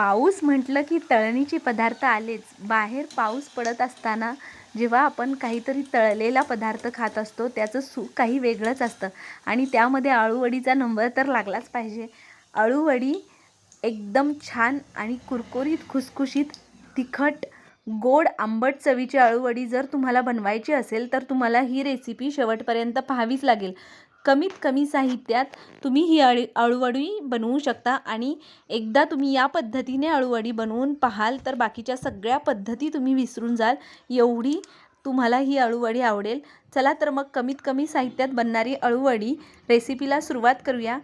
पाऊस म्हटलं की तळणीचे पदार्थ आलेच. बाहेर पाऊस पडत असताना जेव्हा आपण काहीतरी तळलेला पदार्थ खात असतो त्याचं सुख काही वेगळंच असतं. आणि त्यामध्ये अळूवडीचा नंबर तर लागलाच पाहिजे. अळूवडी एकदम छान आणि कुरकुरीत खुसखुशीत तिखट गोड आंबट चवीची अळूवडी जर तुम्हाला बनवायची असेल तर तुम्हाला ही रेसिपी शेवटपर्यंत पाहावीच लागेल. कमीत कमी साहित्यात तुम्ही ही अळी अळूवडी बनवू शकता आणि एकदा तुम्ही या पद्धतीने अळूवडी बनवून पाहाल तर बाकीच्या सगळ्या पद्धती तुम्ही विसरून जाल. एवढी तुम्हाला ही अळूवडी आवडेल. चला तर मग कमीत कमी साहित्यात बनणारी अळूवडी रेसिपीला सुरुवात करूया.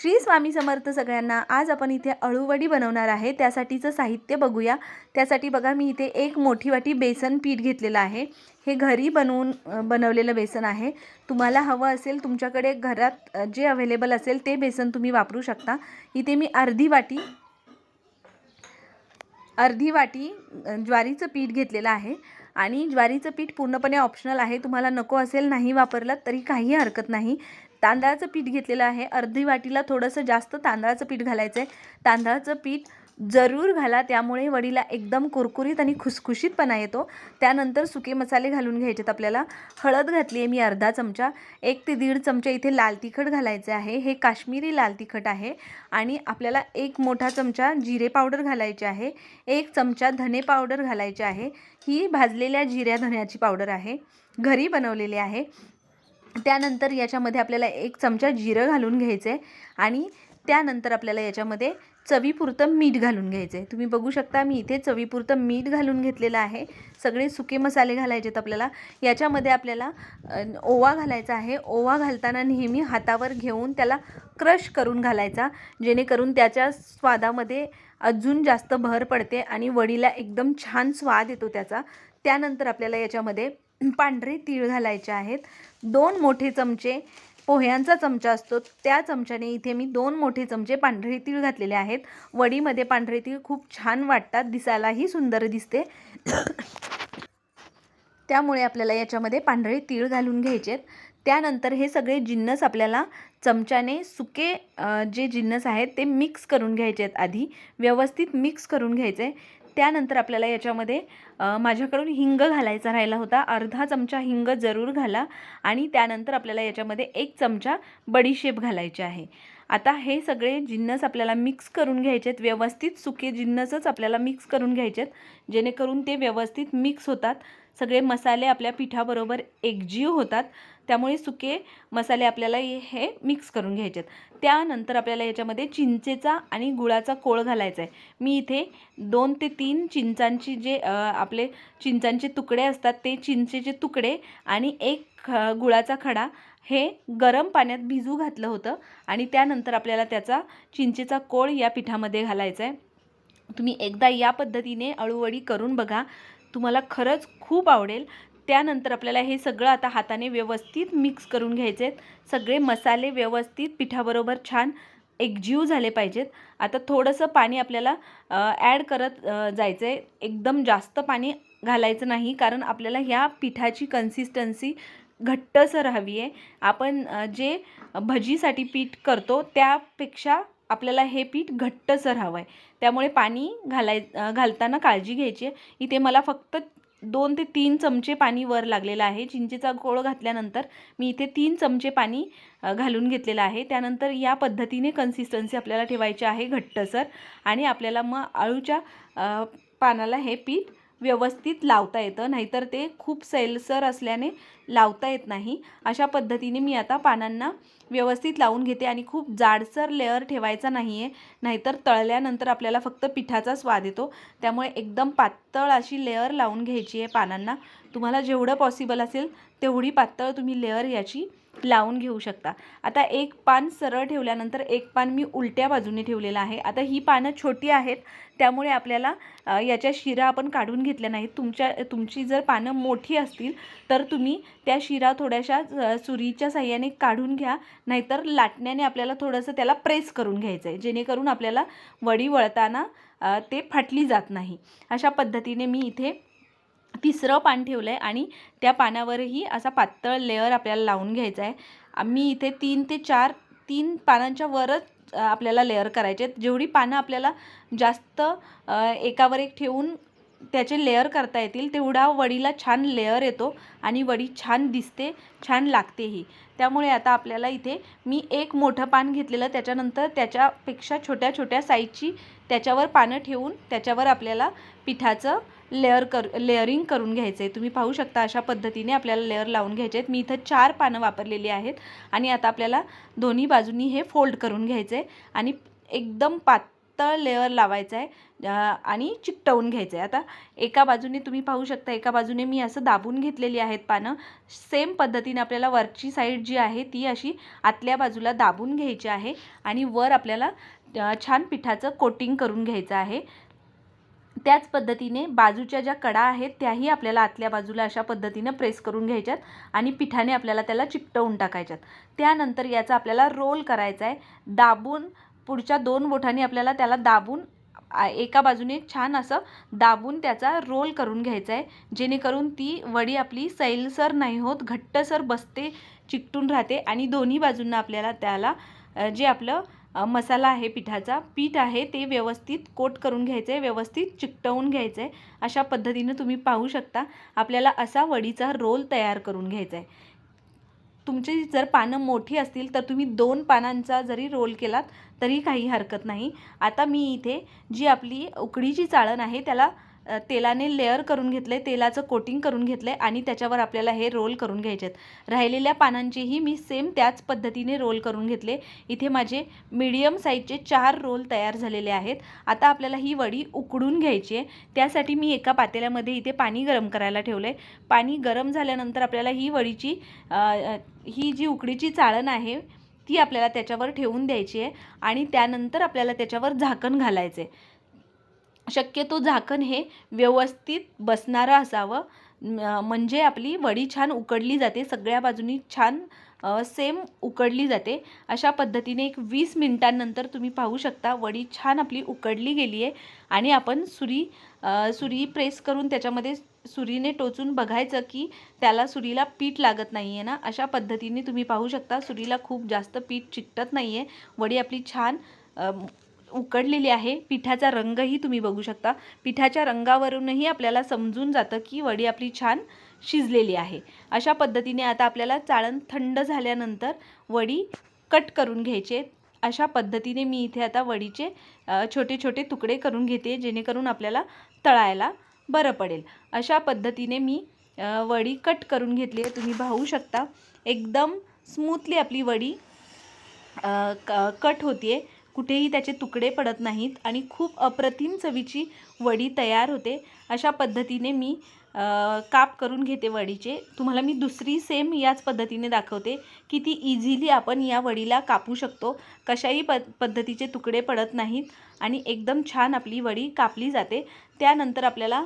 श्री स्वामी समर्थ सगळ्यांना आज आपण इथे अळूवडी बनवणार आहे. त्यासाठीचं साहित्य बघूया. त्यासाठी बघा मी इथे एक मोठी वाटी बेसन पीठ घेतलेलं आहे. हे घरी बनवून बनवलेलं बेसन आहे. तुम्हाला हवं असेल तुमच्याकडे घरात जे अवेलेबल असेल ते बेसन तुम्ही वापरू शकता. इथे मी अर्धी वाटी अर्धी वाटी ज्वारीचं पीठ घेतलेलं आहे. आणि ज्वारीचं पीठ पूर्णपणे ऑप्शनल आहे. तुम्हाला नको असेल नाही वापरलं तरी काही हरकत नाही. तांदळाचं पीठ घेतलेलं आहे. अर्धी वाटीला थोडंसं जास्त तांदळाचं पीठ घालायचं आहे तांदळाचं पीठ जरूर घाला त्यामुळे वडीला एकदम कुरकुरीत आणि खुसखुशीतपणा येतो. त्यानंतर सुके मसाले घालून घ्यायचेत आपल्याला. हळद घातली आहे मी अर्धा चमचा. एक ते दीड चमचा इथे लाल तिखट घालायचे आहे. हे काश्मीरी लाल तिखट आहे. आणि आपल्याला एक मोठा चमचा जिरे पावडर घालायचे आहे. एक चमचा धने पावडर घालायचे आहे. ही भाजलेल्या जिऱ्या धण्याची पावडर आहे. घरी बनवलेली आहे. त्यानंतर याच्यामध्ये आपल्याला एक चमचा जिरं घालून घ्यायचं आहे आणि त्यानंतर आपल्याला याच्यामध्ये चवीपुरतं मीठ घालून घ्यायचं. आहे तुम्ही बघू शकता मी इथे चवीपुरतं मीठ घालून घेतलेलं आहे. सगळे सुके मसाले घालायचे आहेत आपल्याला. याच्यामध्ये आपल्याला ओवा घालायचा आहे. ओवा घालताना नेहमी हातावर घेऊन त्याला क्रश करून घालायचा जेणेकरून त्याच्या स्वादामध्ये अजून जास्त भर पडते आणि वडीला एकदम छान स्वाद येतो त्याचा. त्यानंतर आपल्याला याच्यामध्ये पांढरे तीळ घालायचे आहेत. दोन मोठे चमचे पोह्यांचा चमचा असतो. त्या चमच्याने इथे मी दोन मोठे चमचे पांढरे तीळ घातलेले आहेत. वडीमध्ये पांढरे तीळ खूप छान वाटतात. दिसायलाही सुंदर दिसते. त्यामुळे आपल्याला याच्यामध्ये पांढरे तीळ घालून घ्यायचे आहेत. त्यानंतर हे सगळे जिन्नस आपल्याला चमच्याने सुके जे जिन्नस आहेत ते मिक्स करून घ्यायचे आहेत आधी. व्यवस्थित मिक्स करून घ्यायचे. आहे त्यानंतर आपल्याला याच्यामध्ये माझ्याकडून हिंग घालायचा राहिला होता. अर्धा चमचा हिंग जरूर घाला आणि त्यानंतर आपल्याला याच्यामध्ये एक चमचा बडीशेप घालायचे आहे. आता हे सगळे जिन्नस आपल्याला मिक्स करून घ्यायचे आहेत व्यवस्थित सुके जिन्नसच आपल्याला मिक्स करून घ्यायचे आहेत जेणेकरून ते व्यवस्थित मिक्स होतात. सगळे मसाले आपल्या पिठाबरोबर एकजीव होतात. त्यामुळे सुके मसाले आपल्याला हे- मिक्स करून घ्यायचे आहेत त्यानंतर आपल्याला याच्यामध्ये चिंचेचा आणि गुळाचा कोळ घालायचा आहे. मी इथे दोन ते तीन चिंचांची जे आपले चिंचांचे तुकडे असतात ते चिंचेचे तुकडे आणि एक ख गुळाचा खडा हे गरम पाण्यात भिजू घातलं होतं आणि त्यानंतर आपल्याला त्याचा चिंचेचा कोळ या पिठामध्ये घालायचा आहे. तुम्ही एकदा या पद्धतीने अळूवडी करून बघा. तुम्हाला खरंच खूप आवडेल. त्यानंतर आपल्याला हे सगळं आता हाताने व्यवस्थित मिक्स करून घ्यायचे आहेत. सगळे मसाले व्यवस्थित पिठाबरोबर छान एकजीव झाले पाहिजेत. आता थोडंसं पाणी आपल्याला ॲड करत जायचं आहे एकदम जास्त पाणी घालायचं नाही कारण आपल्याला ह्या पिठाची कन्सिस्टन्सी घट्टसर हवी आहे. आपण जे भजीसाठी पीठ करतो त्यापेक्षा आपल्याला हे पीठ घट्टसर हवं आहे. त्यामुळे पाणी घालाय घालताना काळजी घ्यायची आहे. इथे मला फक्त दोन ते तीन चमचे पाणी वर लागलेलं आहे. चिंचेचा गोळ घातल्यानंतर मी इथे तीन चमचे पाणी घालून घेतलेलं आहे. त्यानंतर या पद्धतीने कन्सिस्टन्सी आपल्याला ठेवायची आहे घट्टसर आणि आपल्याला मग आळूच्या पानाला हे पीठ व्यवस्थित लावता येतं नाहीतर ते खूप सैलसर असल्याने लावता येत नाही. अशा पद्धतीने मी आता पानांना व्यवस्थित लावून घेते आणि खूप जाडसर लेअर ठेवायचा नाही आहे नाहीतर तळल्यानंतर आपल्याला फक्त पिठाचा स्वाद येतो. त्यामुळे एकदम पातळ अशी लेअर लावून घ्यायची आहे पानांना. तुम्हाला जेवढं पॉसिबल असेल तेवढी पातळ तुम्ही लेअर याची लावून घेऊ शकता. आता एक पान सरळ ठेवल्यानंतर एक पान मी उलट्या बाजूने ठेवलेलं आहे. आता ही पानं छोटी आहेत त्यामुळे आपल्याला याच्या शिरा आपण काढून घेतल्या नाहीत. तुमच्या तुमची जर पानं मोठी असतील तर तुम्ही त्या शिरा थोड्याशा सुरीच्या साह्याने काढून घ्या. नाहीतर लाटण्याने आपल्याला थोडंसं त्याला प्रेस करून घ्यायचं आहे जेणेकरून आपल्याला वडी वळताना ते फाटली जात नाही. अशा पद्धतीने मी इथे तिसरं पान ठेवलं आहे आणि त्या पानावरही असा पातळ लेअर आपल्याला लावून घ्यायचा आहे. मी इथे तीन ते चार तीन पानांच्या वरच आपल्याला लेअर करायचे आहेत. जेवढी पानं आपल्याला जास्त एकावर एक ठेवून त्याचे लेअर करता येतील तेवढा वडीला छान लेअर येतो आणि वडी छान दिसते छान लागतेही. त्यामुळे आता आपल्याला इथे मी एक मोठं पान घेतलेलं त्याच्यानंतर त्याच्यापेक्षा छोट्या छोट्या साईजची त्याच्यावर पानं ठेवून त्याच्यावर आपल्याला पिठाचं लेअर कर लेअरिंग करून घ्यायचं आहे तुम्ही पाहू शकता अशा पद्धतीने आपल्याला लेअर लावून घ्यायचे आहेत मी इथं चार पानं वापरलेली आहेत आणि आता आपल्याला दोन्ही बाजूनी हे फोल्ड करून घ्यायचं आहे आणि एकदम पातळ लेअर लावायचं आहे आणि चिकटवून घ्यायचं आहे आता एका बाजूने तुम्ही पाहू शकता एका बाजूने मी असं दाबून घेतलेली आहेत पानं. सेम पद्धतीने आपल्याला वरची साईड जी आहे ती अशी आतल्या बाजूला दाबून घ्यायची आहे आणि वर आपल्याला छान पिठाचं कोटिंग करून घ्यायचं आहे. त्याच पद्धतीने बाजूच्या ज्या कडा आहेत त्याही आपल्याला आतल्या बाजूला अशा पद्धतीनं प्रेस करून घ्यायच्यात आणि पिठाने आपल्याला त्याला चिकटवून टाकायच्यात. त्यानंतर याचा आपल्याला रोल करायचा आहे दाबून पुढच्या दोन बोठांनी आपल्याला त्याला दाबून एका बाजूने छान असं दाबून त्याचा रोल करून घ्यायचा आहे जेणेकरून ती वडी आपली सैलसर नाही होत घट्टसर बसते चिकटून राहते आणि दोन्ही बाजूंना आपल्याला त्याला जे आपलं मसाला आहे पिठाचा. पीठ आहे ते व्यवस्थित कोट करून घ्यायचं आहे व्यवस्थित चिकटवून घ्यायचं आहे अशा पद्धतीनं तुम्ही पाहू शकता. आपल्याला असा वडीचा रोल तयार करून घ्यायचा आहे तुमची जर पानं मोठी असतील तर तुम्ही दोन पानांचा जरी रोल केलात तरी काही हरकत नाही. आता मी इथे जी आपली उकडीची चाळण आहे त्याला तेलाने लेअर करून घेतलं आहे तेलाचं कोटिंग करून घेतलं आहे आणि त्याच्यावर आपल्याला हे रोल करून घ्यायचे आहेत राहिलेल्या पानांचेही मी सेम त्याच पद्धतीने रोल करून घेतले. इथे माझे मीडियम साईजचे चार रोल तयार झालेले आहेत. आता आपल्याला ही वडी उकडून घ्यायची आहे. त्यासाठी मी एका पातेल्यामध्ये इथे पाणी गरम करायला ठेवलं आहे पाणी गरम झाल्यानंतर आपल्याला ही वडीची ही जी उकडीची चाळण आहे ती आपल्याला त्याच्यावर ठेवून द्यायची आहे आणि त्यानंतर आपल्याला त्याच्यावर झाकण घालायचं आहे शक्यतो झाकण हे व्यवस्थित बसणारं असावं. म्हणजे आपली वडी छान उकडली जाते सगळ्या बाजूनी छान सेम उकडली जाते. अशा पद्धतीने एक वीस मिनिटांनंतर तुम्ही पाहू शकता वडी छान आपली उकडली गेली आहे आणि आपण सुरी सुरी प्रेस करून त्याच्यामध्ये सुरीने टोचून बघायचं की त्याला सुरीला पीठ लागत नाही आहे ना? अशा पद्धतीने तुम्ही पाहू शकता सुरीला खूप जास्त पीठ चिकटत नाही आहे वडी आपली छान उकडलेली आहे. पिठाचा रंगही तुम्ही बघू शकता. पिठाच्या रंगावरूनही आपल्याला समजून जातं की वडी आपली छान शिजलेली आहे. अशा पद्धतीने आता आपल्याला चाळण थंड झाल्यानंतर वडी कट करून घ्यायचे. अशा पद्धतीने मी इथे आता वडीचे छोटे छोटे तुकडे करून घेते जेणेकरून आपल्याला तळायला बरं पडेल. अशा पद्धतीने मी वडी कट करून घेतली आहे. तुम्ही पाहू शकता. एकदम स्मूथली आपली वडी क कट होते कुठेही त्याचे तुकडे पडत नाहीत आणि खूप अप्रतिम चवीची वडी तयार होते. अशा पद्धतीने मी काप करून घेते वडीचे. तुम्हाला मी दुसरी सेम याच पद्धतीने दाखवते किती इझिली आपण या वडीला कापू शकतो. कशाही प पद्धतीचे तुकडे पडत नाहीत आणि एकदम छान आपली वडी कापली जाते. त्यानंतर आपल्याला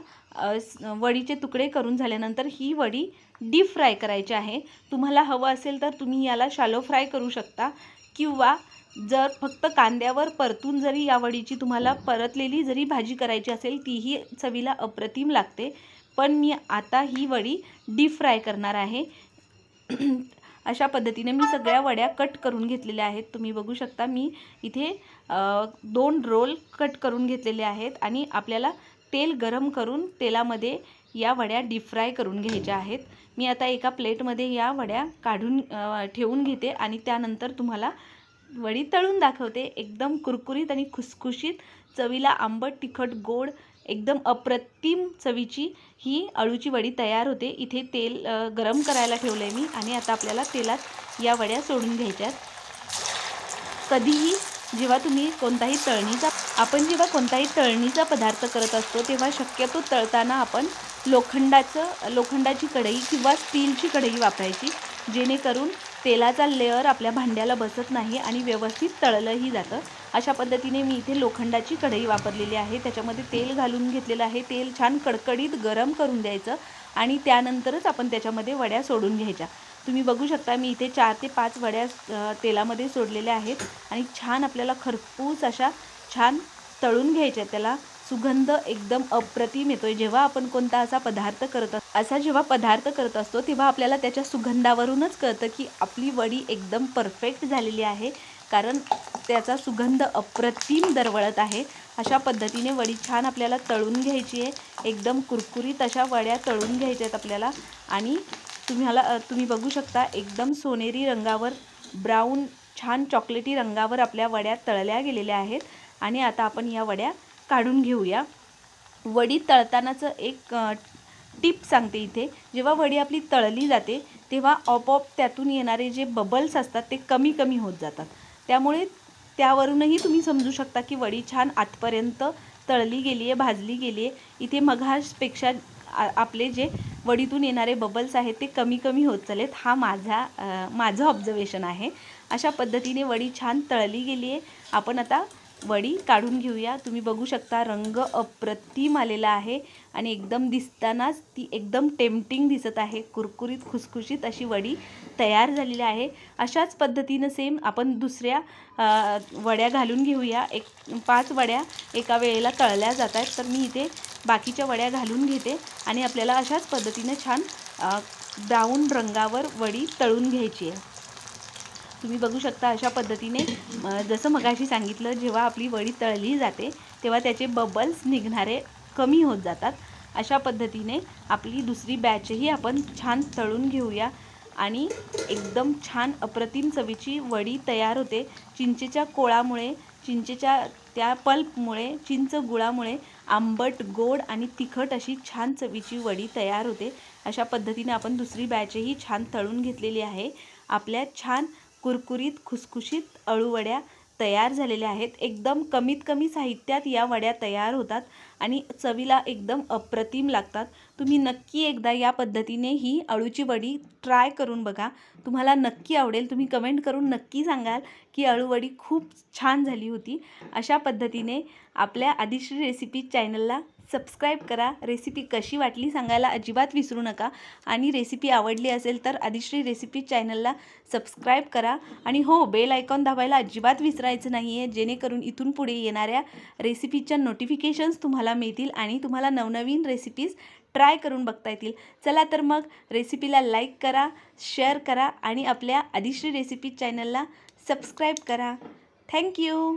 वडीचे तुकडे करून झाल्यानंतर ही वडी डीप फ्राय करायची आहे. तुम्हाला हवं असेल तर तुम्ही याला शालो फ्राय करू शकता किंवा जर फक्त कांद्यावर परतून जरी या वडीची तुम्हाला परतलेली जरी भाजी करायची असेल तीही चवीला अप्रतिम लागते. पण मी आता ही वडी डीप फ्राय करणार आहे. अशा पद्धतीने मी सगळ्या वड्या कट करून घेतलेल्या आहेत. तुम्ही बघू शकता मी इथे दोन रोल कट करून घेतलेले आहेत आणि आपल्याला तेल गरम करून तेलामध्ये या वड्या डीप फ्राय करून घ्यायच्या आहेत. मी आता एका प्लेटमध्ये या वड्या काढून ठेवून घेते आणि त्यानंतर तुम्हाला वडी तळून दाखवते. एकदम कुरकुरीत आणि खुसखुशीत चवीला आंबट तिखट गोड एकदम अप्रतिम चवीची ही अळूची वडी तयार होते. इथे तेल गरम करायला ठेवलं आहे मी आणि आता आपल्याला तेलात या वड्या सोडून घ्यायच्यात कधीही जेव्हा तुम्ही कोणताही तळणीचा आपण जेव्हा कोणताही तळणीचा पदार्थ करत असतो तेव्हा शक्यतो तळताना आपण लोखंडाचं लोखंडाची कढई किंवा स्टीलची कढई वापरायची. जेणेकरून तेलाचा लेअर आपल्या भांड्याला बसत नाही आणि व्यवस्थित तळलंही जातं. अशा पद्धतीने मी इथे लोखंडाची कढई वापरलेली आहे. त्याच्यामध्ये तेल घालून घेतलेलं आहे. तेल छान कडकडीत गरम करून द्यायचं आणि त्यानंतरच आपण त्याच्यामध्ये वड्या सोडून घ्यायच्या. तुम्ही बघू शकता मी इथे चार ते पाच वड्या तेलामध्ये सोडलेल्या आहेत आणि छान आपल्याला खरपूस अशा छान तळून घ्यायच्या त्याला. सुगंध एकदम अप्रतिम येतोय. जेव्हा आपण कोणता असा पदार्थ करत असा जेव्हा पदार्थ करत असतो तेव्हा आपल्याला त्याच्या सुगंधावरूनच कळतं की आपली वडी एकदम परफेक्ट झालेली आहे. कारण त्याचा सुगंध अप्रतिम दरवळत आहे. अशा पद्धतीने वडी छान आपल्याला तळून घ्यायची आहे. एकदम कुरकुरीत अशा वड्या तळून घ्यायच्या आहेत आपल्याला. आणि तुम्हाला तुम्ही बघू शकता एकदम सोनेरी रंगावर ब्राऊन छान चॉकलेटी रंगावर आपल्या वड्या तळल्या गेलेल्या आहेत. आणि आता आपण या वड्या काढून घेऊया. वडी तळतानाचं एक टिप सांगते इथे. जेव्हा वडी आपली तळली जाते तेव्हा आपोआप त्यातून येणारे जे बबल्स असतात ते कमी कमी होत जातात. त्यामुळे त्यावरूनही तुम्ही समजू शकता की वडी छान आतपर्यंत तळली गेली आहे भाजली गेली आहे इथे मघाशपेक्षा आपले जे वडीतून येणारे बबल्स आहेत ते कमी कमी होत चालेत हा माझा माझं ऑब्झर्वेशन आहे. अशा पद्धतीने वडी छान तळली गेली आहे आपण आता वडी काढून घेऊया. तुम्ही बघू शकता रंग अप्रतिम आलेला आहे आणि एकदम दिसतानाच ती एकदम टेम्पटिंग दिसत आहे. कुरकुरीत खुसखुशीत अशी वडी तयार झालेली आहे. अशाच पद्धतीनं सेम आपण दुसऱ्या वड्या घालून घेऊया. एक पाच वड्या एका वेळेला तळल्या जात आहेत. तर मी इथे बाकीच्या वड्या घालून घेते आणि आपल्याला अशाच पद्धतीनं छान ब्राऊन रंगावर वडी तळून घ्यायची आहे. तुम्ही बघू शकता अशा पद्धतीने जसं मगाशी सांगितलं जेव्हा आपली वडी तळली जाते तेव्हा त्याचे बबल्स निघणारे कमी होत जातात. अशा पद्धतीने आपली दुसरी बॅचही आपण छान तळून घेऊया आणि एकदम छान अप्रतिम चवीची वडी तयार होते. चिंचेच्या कोळामुळे चिंचेच्या त्या पल्पमुळे चिंच गुळामुळे आंबट गोड आणि तिखट अशी छान चवीची वडी तयार होते. अशा पद्धतीने आपण दुसरी बॅचही छान तळून घेतलेली आहे. आपल्या छान कुरकुरीत खुसखुशीत अळूवड्या तयार झालेल्या आहेत. एकदम कमीत कमी साहित्यात या वड्या तयार होतात आणि चवीला एकदम अप्रतिम लागतात. तुम्ही नक्की एकदा या पद्धतीने ही अळूची वडी ट्राय करून बघा. तुम्हाला नक्की आवडेल. तुम्ही कमेंट करून नक्की सांगाल की अळूवडी खूप छान झाली होती. अशा पद्धतीने आपल्या आदिश्री रेसिपी चॅनलला सबस्क्राईब करा. रेसिपी कशी वाटली सांगायला अजिबात विसरू नका. आणि रेसिपी आवडली असेल तर आदिश्री रेसिपी चॅनलला सबस्क्राईब करा. आणि हो बेल आयकॉन दाबायला अजिबात विसरायचं नाही आहे जेणेकरून इथून पुढे येणाऱ्या रेसिपीच्या नोटिफिकेशन्स तुम्हाला मिळतील आणि तुम्हाला नवनवीन रेसिपीज ट्राय करून बघता येतील. चला तर मग रेसिपीला लाईक करा शेअर करा आणि आपल्या आदिश्री रेसिपी चॅनलला सबस्क्राईब करा. Thank you